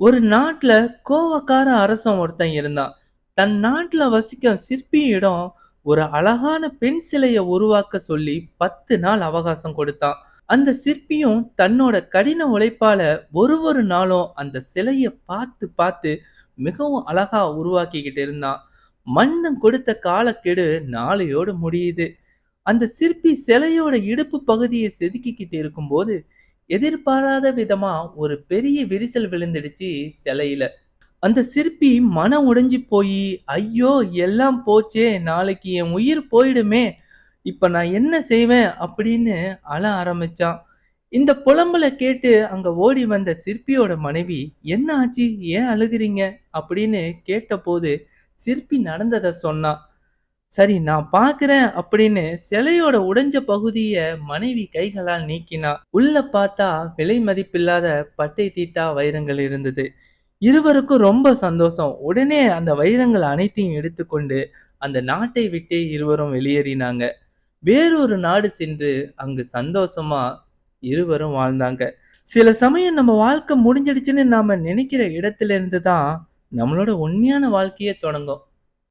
ஒரு நாட்டில் கோவக்கார அரசன் ஒருத்தன் இருந்தான். தன் நாட்டில் வசிக்கும் சிற்பியிடம் ஒரு அழகான பெண் சிலையை உருவாக்க சொல்லி 10 நாள் அவகாசம் கொடுத்தான். அந்த சிற்பியும் தன்னோட கடின உழைப்பால ஒரு ஒரு நாளும் அந்த சிலையை பார்த்து பார்த்து மிகவும் அழகா உருவாக்கிக்கிட்டு இருந்தான். மன்னன் கொடுத்த காலக்கெடு நாளையோடு முடியுது. அந்த சிற்பி சிலையோட இடுப்பு பகுதியை செதுக்கிக்கிட்டு இருக்கும்போது, எதிர்பாராத விதமா ஒரு பெரிய விரிசல் விழுந்துடுச்சு சிலையில. அந்த சிற்பி மனம் உடைஞ்சு போய் "ஐயோ! எல்லாம் போச்சே! நாளைக்கு என் உயிர் போயிடுமே! இப்ப நான் என்ன செய்வேன்?" அப்படின்னு அழ ஆரம்பிச்சான். இந்த புலம்பல கேட்டு அங்க ஓடி வந்த சிற்பியோட மனைவி, "என்ன ஆச்சு? ஏன் அழுகுறீங்க?" அப்படின்னு கேட்டபோது, சிற்பி நடந்ததை சொன்னான். "சரி நான் பாக்குறேன் அப்படின்னு சிலையோட உடைஞ்ச பகுதிய மனைவி கைகளால் நீக்கினா. உள்ள பார்த்தா விலை மதிப்பில்லாத பட்டை தீட்டா வைரங்கள் இருந்தது. இருவருக்கும் ரொம்ப சந்தோஷம். உடனே அந்த வைரங்கள் அனைத்தையும் எடுத்துக்கொண்டு அந்த நாட்டை விட்டே இருவரும் வெளியேறினாங்க. வேறொரு நாடு சென்று அங்கு சந்தோஷமா இருவரும் வாழ்ந்தாங்க. சில சமயம் நம்ம வாழ்க்கை முடிஞ்சிடுச்சுன்னு நாம நினைக்கிற இடத்துல இருந்து தான் நம்மளோட உண்மையான வாழ்க்கையே தொடங்கும்.